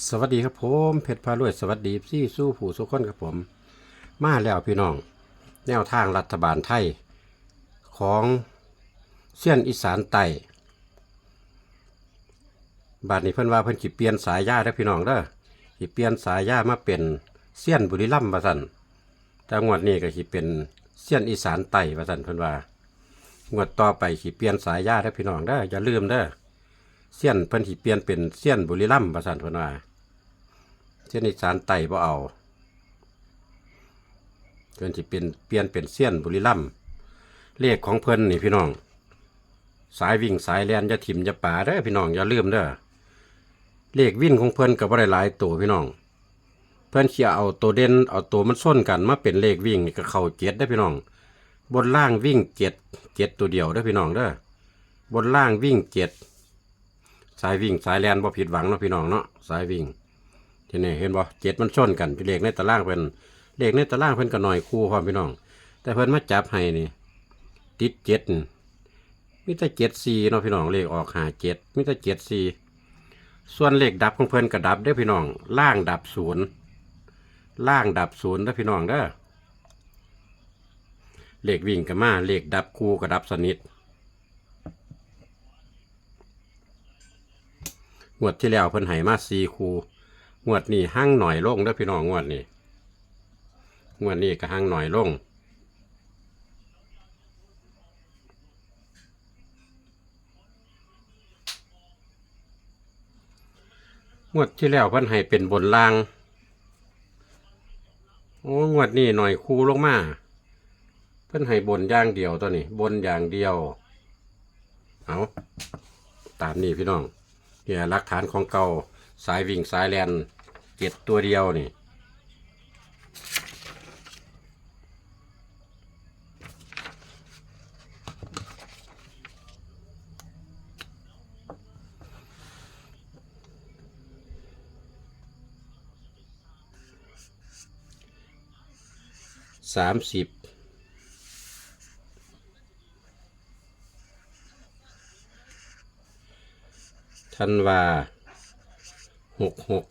สวัสดีครับผมเพชรพารวยสวัสดีพี่สู้ผู้สุขคนครับผม มาแล้วพี่น้อง แนวทางรัฐบาลไทย ของเสี้ยนอีสานไต่บาดนี้เพิ่นว่าเพิ่นสิเปลี่ยนสายยาได้พี่น้องเด้อสิเปลี่ยนสายยามาเป็นเสี้ยนบุรีรัมย์ว่าซั่นแต่งวดนี้ก็สิเป็นเสี้ยนอีสานไต่ว่าซั่นเพิ่นว่างวดต่อไปสิเปลี่ยนสายยาได้พี่น้องเด้ออย่าลืมเด้อ เสี้ยนเพิ่นสิเปลี่ยนเป็นเสี้ยนบุรีรัมย์ประสานเพิ่นว่าเสี้ยนอีสานไต่บ่เอาเพิ่นสิเป็นเปลี่ยนเป็นเสี้ยนบุรีรัมย์เลขของเพิ่นนี่พี่น้อง สายวิ่งสายแลนอย่าถิ่มอย่าป่าเด้อพี่น้องอย่าลืมเด้อเลขวิ่งของเพิ่นก็บ่ได้หลายตัวพี่น้อง เพิ่นสิเอาตัวเด่นเอาตัวมันส้นกันมาเป็นเลขวิ่งนี่ก็เข้าเจ็ดได้อพี่น้อง บนล่างวิ่งเจ็ดเจ็ดตัวเดียวเด้อพี่น้องเด้อบนล่างวิ่งเจ็ด สายวิ่งสายแลนบ่ผิดหวังเนาะพี่น้องเนาะสายวิ่งที่นี่เห็นบ่เจ็ดมันชนกันเลขในตารางเพิ่นเลขในตารางเพิ่นก็หน่อยคู่ความพี่น้อง แต่เพิ่นมาจับให้นี่ติดเจ็ดมีแต่เจ็ดสี่เนาะพี่น้องเลขออกหาเจ็ดมีแต่เจ็ดสี่ส่วนเลขดับของเพิ่นก็ดับได้อพี่น้อง ล่างดับศูนย์ล่างดับศูนย์เด้อพี่น้องเด้อเลขวิ่งก็มาเลขดับคู่ก็ดับสนิท งวดที่แล้วเพิ่นให้มาสี่คูงวดนี้ห้างหน่อยลงเด้อพี่น้องงวดนี้งวดนี้ก็ห้างหน่อยลงงวดที่แล้วเพิ่นให้เป็นบนล่าง โอ้งวดนี้หน่อยคูลงมา เพิ่นให้บนอย่างเดียวตัวนี้ บนอย่างเดียว เอาตามนี้พี่น้อง เนี่ยหลักฐานของเก่าสายวิ่งสายแลนเจ็ดตัวเดียวนี่สามสิบ ธันวาหกหก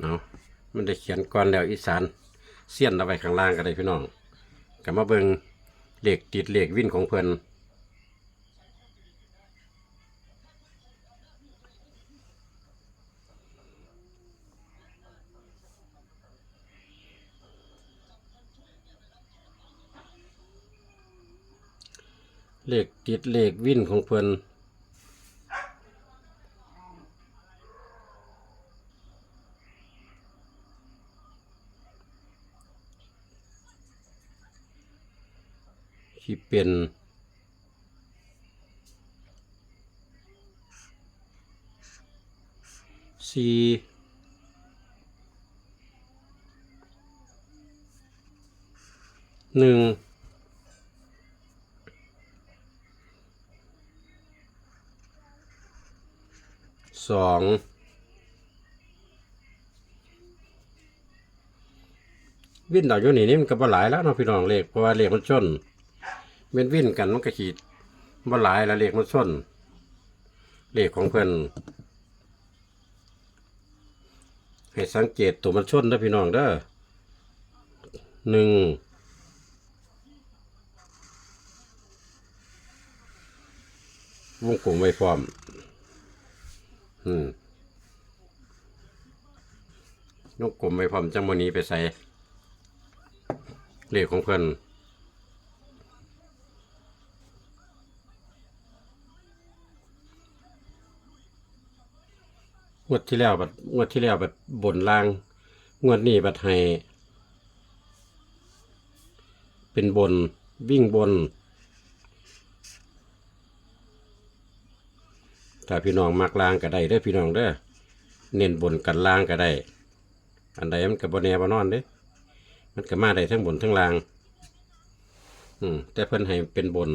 เนาะมันได้เขียนก่อนแล้วอีสานเสี้ยนเอาไว้ข้างล่างก็ได้พี่น้องกับมาเบิงเหล็กติดเหล็กวิ่นของเพิ่นเหล็กติดเหล็กวิ่นของเพิ่น ที่เป็นสี่หนึ่งสองวิ่นดอกอยู่นี่นี่มันก็บ่หลายแล้วเนาะพี่น้องเลขเพราะว่าเลขมันชน เว้นวิ่นกันมันก็ขีดบ่หลายละเลขมันส้นเลขของเพิ่อนให้สังเกตตัวมันชนเด้อพี่น้องเด้อหนึ่งวงกลมไว้พร้อม อืมวงกลมไว้พร้อมจังโมนี้ไปใส่เลขของเพิ่อน งวดที่แล้วบัดงวดที่แล้วแบัดบนล่าง งวดนี้บัดให้เป็นบนวิ่งบน ถ้าพี่น้องมักล่างก็ได้เด้อพี่น้องเด้อเน้นบนกันล่างก็ได้ อันใดมันกับบนแนบนอนเด้มันก็มาได้ทั้งบนทั้งล่าง อืมแต่เพิ่นให้เป็นบน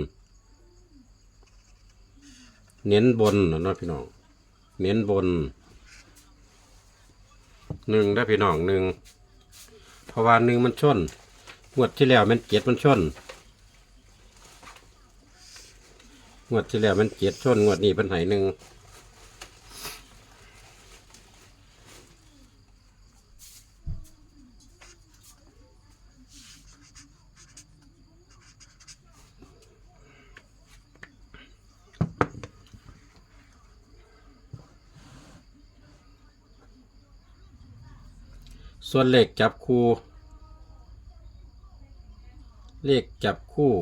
เน้นบนนะพี่น้อง เน้นบน หนึ่งได้พี่น้องหนึ่งเพราะว่าหนึ่งมันชนงวดที่แล้วมันเจ็ดมันชนงวดที่แล้วมันเจ็ดชนงวดนี้เป็นไหหนึ่ง ส่วนเลขจับคู่ เลขจับคู่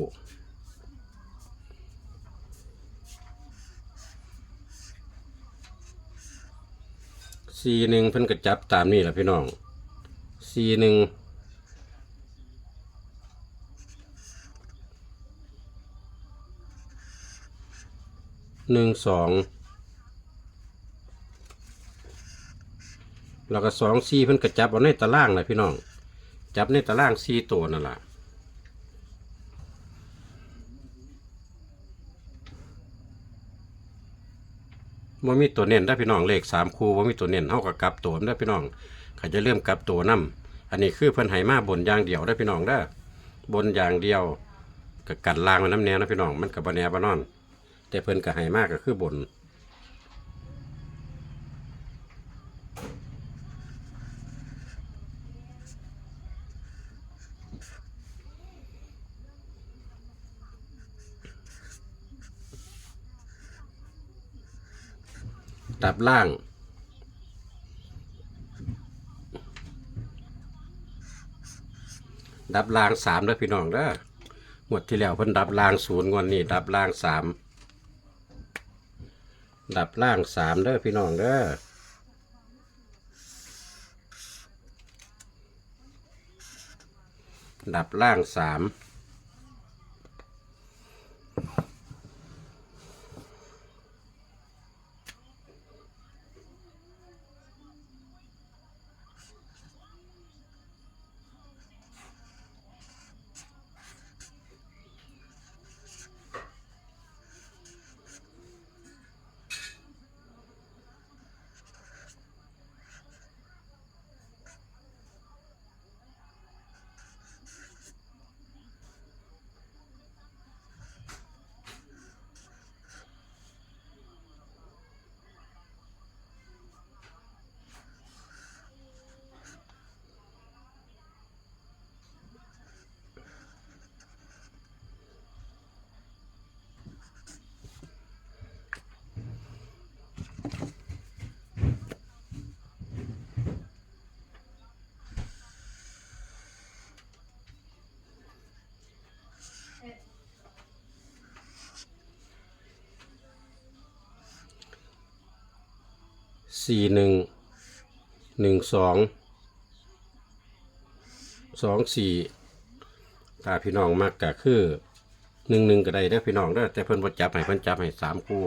สี่หนึ่งเพิ่นก็จับตามนี่แหละพี่น้อง สี่หนึ่งหนึ่งสอง แล้วก็สองสี่เพิ่นก็จับเอาในตารางนะพี่น้อง จับในตารางสี่ตัวนั่นแหละว่ามีตัวเน้นได้พี่น้องเลขสามคู่ว่ามีตัวเน้นเท่ากับกลับตัวได้พี่น้องเขาจะเริ่มกลับตัวนํอันนี้คือเพิ่นไหมาบนยางเดียวได้พี่น้องได้บนยางเดียวกับกันลางมันน้ำแนวนะพี่น้องมันกับบแนวบนอน แต่เพิ่นก็ไหมากก็คือบน ดับล่าง ดับล่างสามเด้อพี่น้องเด้อหมดที่แล้วเพิ่นดับล่างศูนย์งวดนี้ดับล่างสามดับล่างสามเด้อพี่น้องเด้อดับล่างสาม สี่หนึ่งหนึ่งสองสองสี่ถ้าพี่น้องมากก็คือหนึ่งหนึ่งก็ได้เด้อพี่น้องเด้อแต่เพิ่นบ่จับให้เพิ่นจับให้สามคู่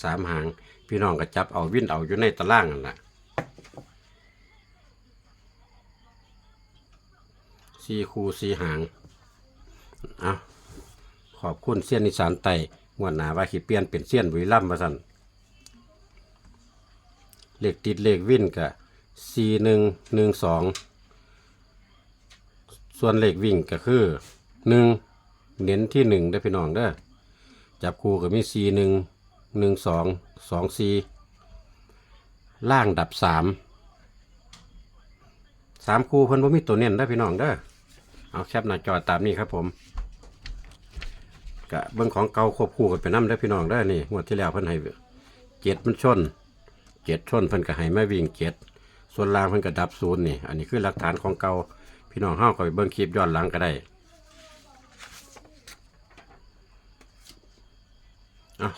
สามหาง พี่น้องก็จับเอาวิ่นเอาอยู่ในตารางนั่นแหละสี่คูสี่หางเอาขอบคุณเสี้ยนนิสานไต่งวดหนาว่าขีเปลี่ยนเป็นเสี้ยนบุรีรัมมาสั่นเลขติดเลขวิ่นกับสี่หนึ่งหนึ่งสองส่วนเลขวิ่งก็คือหนึ่งเน้นที่หนึ่งได้พี่น้องเด้อจับคู่ก็มีสี่หนึ่ง หนึ่งสองสองสี่ล่างดับสามสามคูเพิ่นบ่มีตัวเน้นได้พี่น้องเด้อเอาแคปหน้าจอตามนี้ครับผมกะเบิ่งของเก่าควบคู่กันไปน้ำได้พี่น้องเด้นี่งวดที่แล้วเพิ่นให้เจ็ดมันชนเจ็ดชนเพิ่นก็ให้มาวิ่งเจ็ดส่วนล่างเพิ่นก็ดับศูนย์นี่ อันนี้คือหลักฐานของเก่าพี่น้องเฮาก็ไปเบิ่งคลิปย้อนหลังก็ได้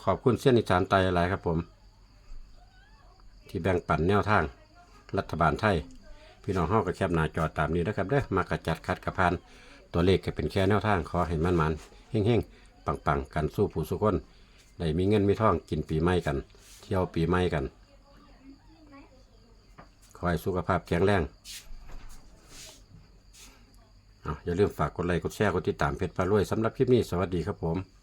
อะขอบคุณเส้นนิสานไตหลายครับผม ที่แบ่งปันแนวทาง รัฐบาลไทย พี่น้องเฮาก็แคบหน้าจอตามนี้นะครับเด้อมากระจัดคัดกระพาน ตัวเลขก็เป็นแค่แนวทางขอให้มันมันๆเฮงๆ ปังๆ กันสู้ผู้สุคนได้มีเงินมีทองกินปีใหม่กัน เที่ยวปีใหม่กันขอให้สุขภาพแข็งแรงอาอย่าลืมฝากกดไลค์กดแชร์กดติดตามเพจปลารวยสำหรับคลิปนี้สวัสดีครับผม